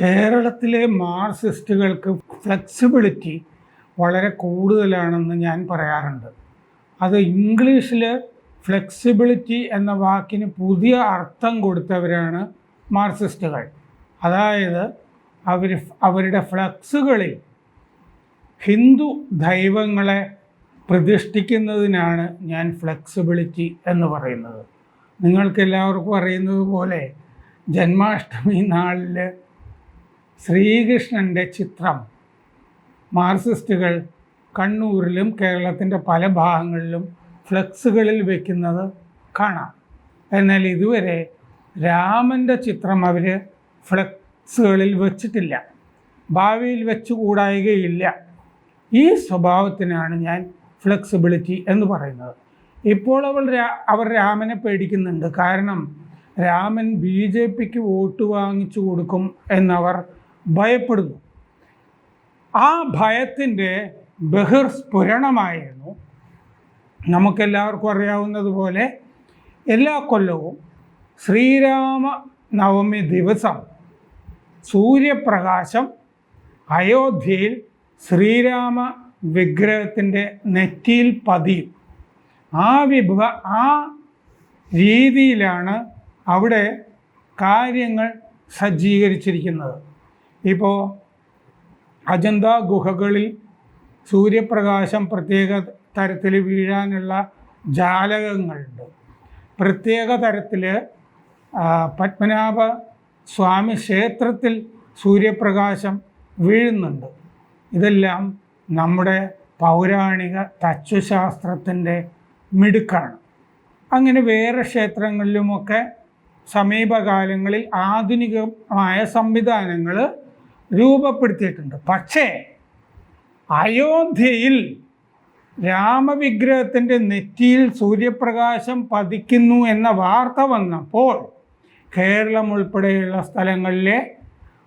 കേരളത്തിലെ മാർസിസ്റ്റുകൾക്ക് ഫ്ലെക്സിബിലിറ്റി വളരെ കൂടുതലാണെന്ന് ഞാൻ പറയാറുണ്ട്. അത് ഇംഗ്ലീഷിൽ ഫ്ലെക്സിബിലിറ്റി എന്ന വാക്കിന് പുതിയ അർത്ഥം കൊടുത്തവരാണ് മാർസിസ്റ്റുകൾ. അതായത് അവർ അവരുടെ ഫ്ലക്സുകളിൽ ഹിന്ദു ദൈവങ്ങളെ പ്രതിഷ്ഠിക്കുന്നതിനാണ് ഞാൻ ഫ്ലെക്സിബിലിറ്റി എന്ന് പറയുന്നത്. നിങ്ങൾക്കെല്ലാവർക്കും അറിയുന്നത് പോലെ ജന്മാഷ്ടമി നാളിൽ ശ്രീകൃഷ്ണന്റെ ചിത്രം. മാർസിസ്റ്റുകൾ കണ്ണൂരിലും കേരളത്തിന്റെ പല ഭാഗങ്ങളിലും ഫ്ലെക്സുകളിൽ വയ്ക്കുന്നത് കാണാം. എന്നാൽ ഇതുവരെ രാമന്റെ ചിത്രം അവർ ഫ്ലെക്സുകളിൽ വെച്ചിട്ടില്ല. ഭാവിയിൽ വെച്ചുകൂടായികയില്ല ഈ സ്വഭാവത്തിനാണ് ഞാൻ ഫ്ലെക്സിബിലിറ്റി എന്ന് പറയുന്നത്. ഇപ്പോൾ അവൾ അവർ രാമനെ പേടിക്കുന്നുണ്ട്. കാരണം രാമൻ ബി ജെ പിക്ക് വോട്ട് വാങ്ങിച്ചു കൊടുക്കും എന്നവർ ഭയപ്പെടുന്നു. ആ ഭയത്തിന്റെ ബഹിർസ്ഫുരണമായിരുന്നു നമുക്കെല്ലാവർക്കും അറിയാവുന്നതുപോലെ എല്ലാ കൊല്ലവും ശ്രീരാമ നവമി ദിവസം സൂര്യപ്രകാശം അയോധ്യയിൽ ശ്രീരാമ വിഗ്രഹത്തിന്റെ നെറ്റിയിൽ പതിയും. ആ വിഭവ ആ രീതിയിലാണ് അവിടെ കാര്യങ്ങൾ സജ്ജീകരിച്ചിരിക്കുന്നത്. ഇപ്പോൾ അജന്ത ഗുഹകളിൽ സൂര്യപ്രകാശം പ്രത്യേക തരത്തിൽ വീഴാനുള്ള ജാലകങ്ങളുണ്ട്. പ്രത്യേക തരത്തിൽ പത്മനാഭ സ്വാമി ക്ഷേത്രത്തിൽ സൂര്യപ്രകാശം വീഴുന്നുണ്ട്. ഇതെല്ലാം നമ്മുടെ പൗരാണിക തച്ചുശാസ്ത്രത്തിന്റെ മിടുക്കാണ്. അങ്ങനെ വേറെ ക്ഷേത്രങ്ങളിലുമൊക്കെ സമീപകാലങ്ങളിൽ ആധുനികമായ സംവിധാനങ്ങൾ രൂപപ്പെടുത്തിയിട്ടുണ്ട്. പക്ഷേ അയോധ്യയിൽ രാമവിഗ്രഹത്തിന്റെ നെറ്റിയിൽ സൂര്യപ്രകാശം പതിക്കുന്നു എന്ന വാർത്ത വന്നപ്പോൾ കേരളം ഉൾപ്പെടെയുള്ള സ്ഥലങ്ങളിലെ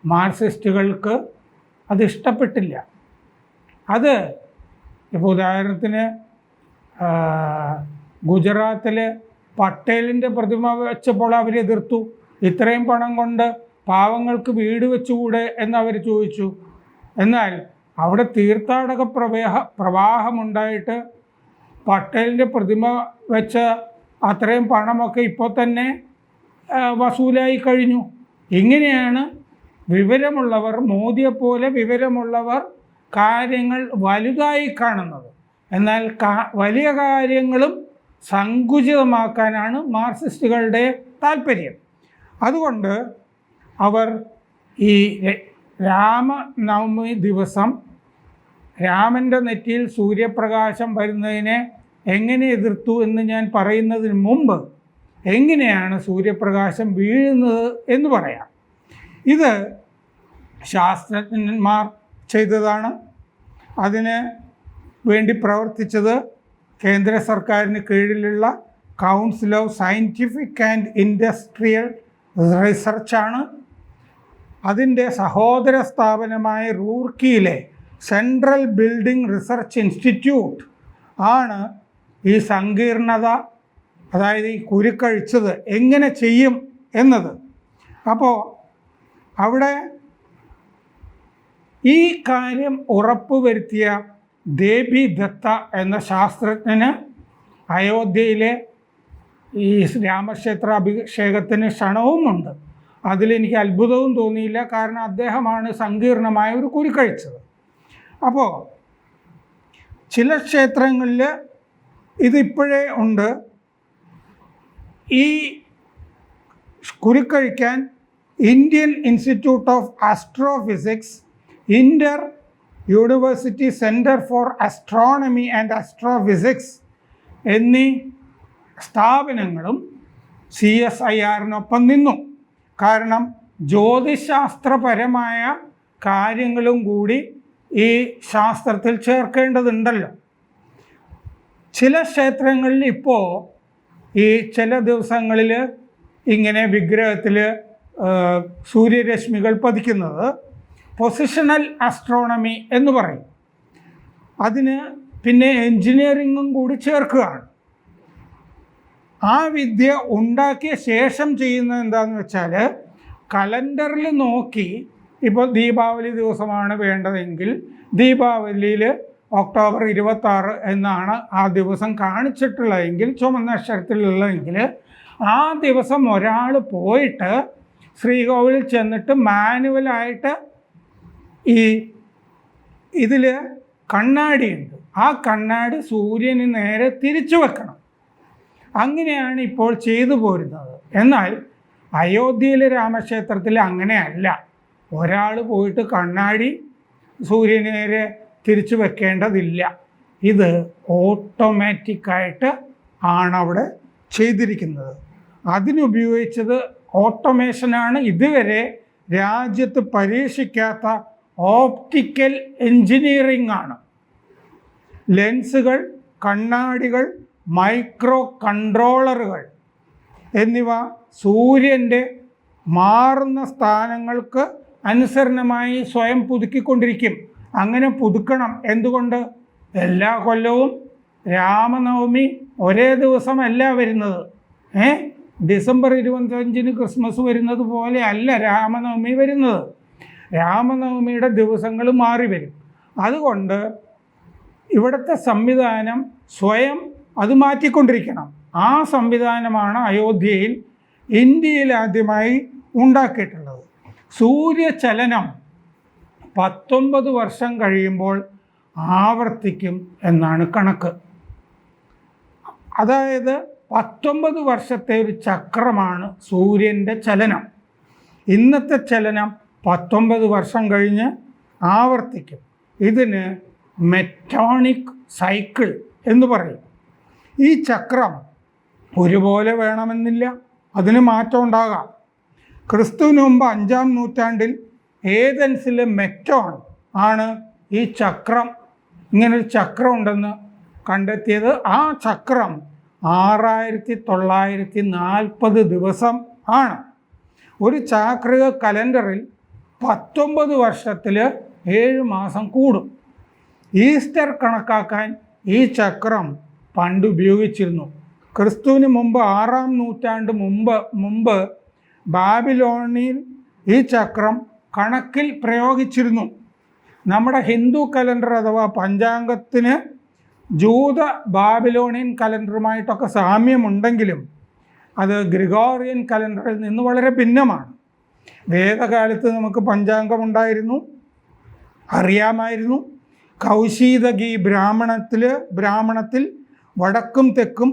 മാർക്സിസ്റ്റുകൾക്ക് അത് ഇഷ്ടപ്പെട്ടില്ല. അത് ഇപ്പോൾ ഉദാഹരണത്തിന് ഗുജറാത്തിൽ പട്ടേലിന്റെ പ്രതിമ വെച്ചപ്പോൾ അവർ എതിർത്തു ഇത്രയും പണം കൊണ്ട് പാവങ്ങൾക്ക് വീട് വെച്ചുകൂടെ അവർ ചോദിച്ചു. എന്നാൽ അവിടെ തീർത്ഥാടക പ്രവേഹ പ്രവാഹമുണ്ടായിട്ട് പട്ടേലിന്റെ പ്രതിമ വെച്ച അത്രയും പണമൊക്കെ ഇപ്പോൾ തന്നെ വസൂലായി കഴിഞ്ഞു. ഇങ്ങനെയാണ് വിവരമുള്ളവർ മോദിയെപ്പോലെ വിവരമുള്ളവർ കാര്യങ്ങൾ വലുതായി കാണുന്നത്. എന്നാൽ വലിയ കാര്യങ്ങളും സങ്കുചിതമാക്കാനാണ് മാർക്സിസ്റ്റുകളുടെ താല്പര്യം അതുകൊണ്ട് അവർ ഈ രാമനവമി ദിവസം രാമന്റെ നെറ്റിയിൽ സൂര്യപ്രകാശം വരുന്നതിനെ എങ്ങനെ എതിർത്തു എന്ന് ഞാൻ പറയുന്നതിന് മുമ്പ് എങ്ങനെയാണ് സൂര്യപ്രകാശം വീഴുന്നത് എന്ന് പറയാം. ഇത് ശാസ്ത്രജ്ഞന്മാർ ചെയ്തതാണ്. അതിന് വേണ്ടി പ്രവർത്തിച്ചത് കേന്ദ്ര സർക്കാരിന് കീഴിലുള്ള council of scientific and industrial റിസർച്ചാണ്. അതിന്റെ സഹോദര സ്ഥാപനമായ റൂർക്കിയിലെ സെൻട്രൽ ബിൽഡിംഗ് റിസർച്ച് ഇൻസ്റ്റിറ്റ്യൂട്ട് ആണ് ഈ സങ്കീർണത അതായത് ഈ കുരുക്കഴിച്ചത് എങ്ങനെ ചെയ്യും എന്നത്. അപ്പോൾ അവിടെ ഈ കാര്യം ഉറപ്പുവരുത്തിയ ദേബി ദത്ത എന്ന ശാസ്ത്രജ്ഞന് അയോധ്യയിലെ ഈ രാമക്ഷേത്ര അഭിഷേകത്തിന് ക്ഷണവുമുണ്ട്. അതിലെനിക്ക് അത്ഭുതവും തോന്നിയില്ല. കാരണം അദ്ദേഹമാണ് സങ്കീർണമായ ഒരു കുരുക്കഴിച്ചത് അപ്പോൾ ചില ക്ഷേത്രങ്ങളിൽ ഇതിപ്പോഴേ ഉണ്ട്. ഈ കുരുക്കഴിക്കാൻ Indian institute of astrophysics inter university centre for astronomy and astrophysics എന്നീ സ്ഥാപനങ്ങളും സി എസ് ഐ ആറിനൊപ്പം നിന്നു. കാരണം ജ്യോതിശാസ്ത്രപരമായ കാര്യങ്ങളും കൂടി ഈ ശാസ്ത്രത്തിൽ ചേർക്കേണ്ടതുണ്ടല്ലോ. ചില ക്ഷേത്രങ്ങളിൽ ഇപ്പോൾ ഈ ചില ദിവസങ്ങളിൽ ഇങ്ങനെ വിഗ്രഹത്തിൽ സൂര്യരശ്മികൾ പതിക്കുന്നത് പൊസിഷണൽ ആസ്ട്രോണമി എന്ന് പറയും. അതിന് പിന്നെ എൻജിനീയറിങ്ങും കൂടി ചേർക്കുകയാണ്. ആ വിദ്യ ഉണ്ടാക്കിയ ശേഷം ചെയ്യുന്നത് എന്താണെന്ന് വെച്ചാൽ കലണ്ടറിൽ നോക്കി ഇപ്പോൾ ദീപാവലി ദിവസമാണ് വേണ്ടതെങ്കിൽ ദീപാവലിയിൽ ഒക്ടോബർ ഇരുപത്താറ് എന്നാണ് ആ ദിവസം കാണിച്ചിട്ടുള്ളതെങ്കിൽ ചുമന്ന അക്ഷരത്തിലുള്ളതെങ്കിൽ ആ ദിവസം ഒരാൾ പോയിട്ട് ശ്രീകോവിലിൽ ചെന്നിട്ട് മാനുവലായിട്ട് ഈ ഇതിൽ കണ്ണാടിയുണ്ട്. ആ കണ്ണാടി സൂര്യന് നേരെ തിരിച്ചു വെക്കണം. അങ്ങനെയാണ് ഇപ്പോൾ ചെയ്തു പോരുന്നത്. എന്നാൽ അയോധ്യയിലെ രാമക്ഷേത്രത്തിൽ അങ്ങനെയല്ല. ഒരാൾ പോയിട്ട് കണ്ണാടി സൂര്യനേരെ തിരിച്ചു വെക്കേണ്ടതില്ല. ഇത് ഓട്ടോമാറ്റിക്കായിട്ട് ആണ് അവിടെ ചെയ്തിരിക്കുന്നത്. അതിനുപയോഗിച്ചത് ഓട്ടോമേഷനാണ്. ഇതുവരെ രാജ്യത്ത് പരീക്ഷിക്കാത്ത ഓപ്റ്റിക്കൽ എൻജിനീയറിംഗ് ആണ്. ലെൻസുകൾ കണ്ണാടികൾ മൈക്രോ കൺട്രോളറുകൾ എന്നിവ സൂര്യന്റെ മാറുന്ന സ്ഥാനങ്ങൾക്ക് അനുസരണമായി സ്വയം പുതുക്കിക്കൊണ്ടിരിക്കും. അങ്ങനെ പുതുക്കണം എന്തുകൊണ്ട്? എല്ലാ കൊല്ലവും രാമനവമി ഒരേ ദിവസമല്ല വരുന്നത്. ഏ? ഡിസംബർ ഇരുപത്തഞ്ചിന് ക്രിസ്മസ് വരുന്നത് പോലെ അല്ല രാമനവമി വരുന്നത്. രാമനവമിയുടെ ദിവസങ്ങൾ മാറി വരും അതുകൊണ്ട് ഇവിടുത്തെ സംവിധാനം സ്വയം അത് മാറ്റിക്കൊണ്ടിരിക്കണം. ആ സംവിധാനമാണ് അയോധ്യയിൽ ഇന്ത്യയിൽ ആദ്യമായി ഉണ്ടാക്കിയിട്ടുള്ളത്. സൂര്യചലനം പത്തൊമ്പത് വർഷം കഴിയുമ്പോൾ ആവർത്തിക്കും എന്നാണ് കണക്ക്. അതായത് പത്തൊമ്പത് വർഷത്തെ ഒരു ചക്രമാണ് സൂര്യന്റെ ചലനം. ഇന്നത്തെ ചലനം പത്തൊമ്പത് വർഷം കഴിഞ്ഞ് ആവർത്തിക്കും. ഇതിന് മെറ്റോണിക് സൈക്കിൾ എന്ന് പറയും. ഈ ചക്രം ഒരുപോലെ വേണമെന്നില്ല. അതിന് മാറ്റം ഉണ്ടാകാം. ക്രിസ്തുവിന് മുമ്പ് അഞ്ചാം നൂറ്റാണ്ടിൽ ഏതൻസിലെ മെറ്റോൺ ആണ് ഈ ചക്രം. ഇങ്ങനൊരു ചക്രം ഉണ്ടെന്ന് കണ്ടെത്തിയത്. ആ ചക്രം ആറായിരത്തി തൊള്ളായിരത്തി നാൽപ്പത് ദിവസം ആണ്. ഒരു ചാക്രിക കലണ്ടറിൽ പത്തൊമ്പത് വർഷത്തിൽ ഏഴ് മാസം കൂടും. ഈസ്റ്റർ കണക്കാക്കാൻ ഈ ചക്രം പണ്ട് ഉപയോഗിച്ചിരുന്നു. ക്രിസ്തുവിന് മുമ്പ് ആറാം നൂറ്റാണ്ട് മുമ്പ് മുമ്പ് ബാബിലോണിൽ ഈ ചക്രം കണക്കിൽ പ്രയോഗിച്ചിരുന്നു. നമ്മുടെ ഹിന്ദു കലണ്ടർ അഥവാ പഞ്ചാംഗത്തിന് ജൂത ബാബിലോണിയൻ കലണ്ടറുമായിട്ടൊക്കെ സാമ്യമുണ്ടെങ്കിലും അത് ഗ്രിഗോറിയൻ കലണ്ടറിൽ നിന്ന് വളരെ ഭിന്നമാണ്. വേദകാലത്ത് നമുക്ക് പഞ്ചാംഗമുണ്ടായിരുന്നു അറിയാമായിരുന്നു. കൗശീതകി ബ്രാഹ്മണത്തിൽ ബ്രാഹ്മണത്തിൽ വടക്കും തെക്കും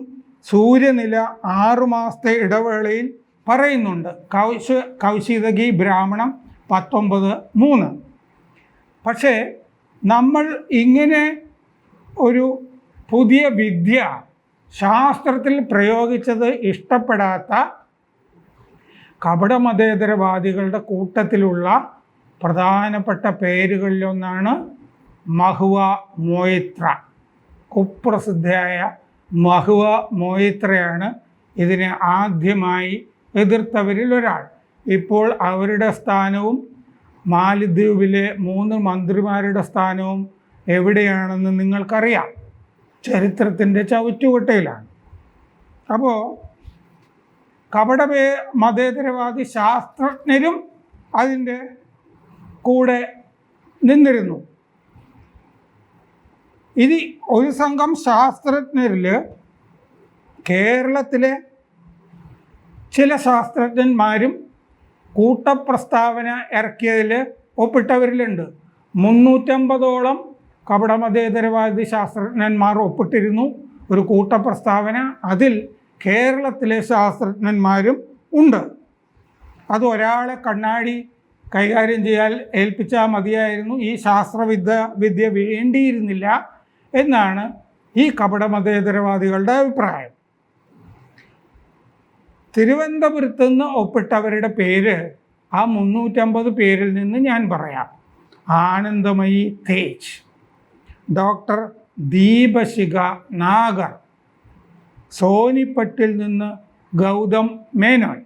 സൂര്യനില ആറുമാസത്തെ ഇടവേളയിൽ പറയുന്നുണ്ട്. കൗശ കൗശീതകി ബ്രാഹ്മണം പത്തൊമ്പത് മൂന്ന്. പക്ഷേ നമ്മൾ ഇങ്ങനെ ഒരു പുതിയ വിദ്യ ശാസ്ത്രത്തിൽ പ്രയോഗിച്ചത് ഇഷ്ടപ്പെടാത്ത കപടമതേതരവാദികളുടെ കൂട്ടത്തിലുള്ള പ്രധാനപ്പെട്ട പേരുകളിലൊന്നാണ് മഹുവ മോയിത്ര. കുപ്രസിദ്ധയായ മഹുവ മോയിത്രയാണ് ഇതിനെ ആദ്യമായി എതിർത്തവരിൽ ഒരാൾ. ഇപ്പോൾ അവരുടെ സ്ഥാനവും മാലിദ്വീപിലെ മൂന്ന് മന്ത്രിമാരുടെ സ്ഥാനവും എവിടെയാണെന്ന് നിങ്ങൾക്കറിയാം. ചരിത്രത്തിന്റെ ചവിറ്റുകൊട്ടയിലാണ്. അപ്പോൾ കപട മതേതരവാദി ശാസ്ത്രജ്ഞരും അതിന്റെ കൂടെ നിന്നിരുന്നു. ഇനി ഒരു സംഘം ശാസ്ത്രജ്ഞരിൽ കേരളത്തിലെ ചില ശാസ്ത്രജ്ഞന്മാരും കൂട്ടപ്രസ്താവന ഇറക്കിയതിൽ ഒപ്പിട്ടവരിലുണ്ട്. മുന്നൂറ്റമ്പതോളം കപടമതേതരവാദി ശാസ്ത്രജ്ഞന്മാർ ഒപ്പിട്ടിരുന്നു. ഒരു കൂട്ടപ്രസ്താവന അതിൽ കേരളത്തിലെ ശാസ്ത്രജ്ഞന്മാരും ഉണ്ട്. അത് ഒരാളെ കണ്ണാടി കൈകാര്യം ചെയ്യാൻ ഏൽപ്പിച്ചാൽ മതിയായിരുന്നു. ഈ ശാസ്ത്രവിദ്യ വിദ്യ വേണ്ടിയിരുന്നില്ല. എന്നാണ് ഈ കപടമതേതരവാദികളുടെ അഭിപ്രായം. തിരുവനന്തപുരത്ത് നിന്ന് ഒപ്പിട്ടവരുടെ പേര് ആ മുന്നൂറ്റമ്പത് പേരിൽ നിന്ന് ഞാൻ പറയാം. ആനന്ദമയി തേജ് ഡോക്ടർ ദീപശിഖ നാഗർ സോനിപ്പട്ടിൽ നിന്ന് ഗൗതം മേനോൻ.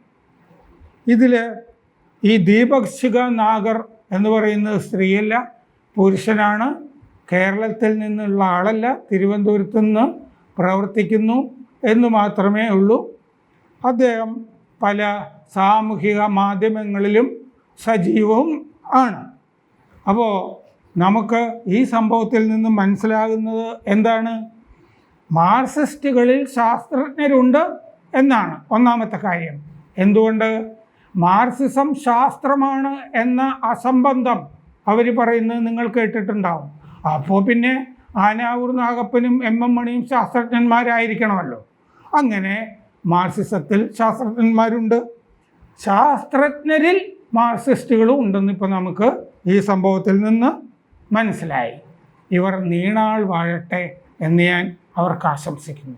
ഇതിൽ ഈ ദീപശിഖ നാഗർ എന്ന് പറയുന്നത് സ്ത്രീയല്ല പുരുഷനാണ്. കേരളത്തിൽ നിന്നുള്ള ആളല്ല തിരുവനന്തപുരത്ത് നിന്ന് പ്രവർത്തിക്കുന്നു എന്ന് മാത്രമേ ഉള്ളൂ. അദ്ദേഹം പല സാമൂഹിക മാധ്യമങ്ങളിലും സജീവവും ആണ്. അപ്പോൾ നമുക്ക് ഈ സംഭവത്തിൽ നിന്ന് മനസ്സിലാകുന്നത് എന്താണ്? മാർസിസ്റ്റുകളിൽ ശാസ്ത്രജ്ഞരുണ്ട് എന്നാണ് ഒന്നാമത്തെ കാര്യം. എന്തുകൊണ്ട്? മാർസിസം ശാസ്ത്രമാണ് എന്ന അസംബന്ധം അവർ പറയുന്നത് നിങ്ങൾ കേട്ടിട്ടുണ്ടാവും. അപ്പോൾ പിന്നെ ആനാവൂർ നാഗപ്പനും എം എം മണിയും ശാസ്ത്രജ്ഞന്മാരായിരിക്കണമല്ലോ. അങ്ങനെ മാർസിസത്തിൽ ശാസ്ത്രജ്ഞന്മാരുണ്ട്. ശാസ്ത്രജ്ഞരിൽ മാർസിസ്റ്റുകളും ഉണ്ടെന്ന് ഇപ്പോൾ നമുക്ക് ഈ സംഭവത്തിൽ നിന്ന് മനസ്സിലായി. ഇവർ നീണാൾ വാഴട്ടെ എന്ന് ഞാൻ അവർക്ക് ആശംസിക്കുന്നു.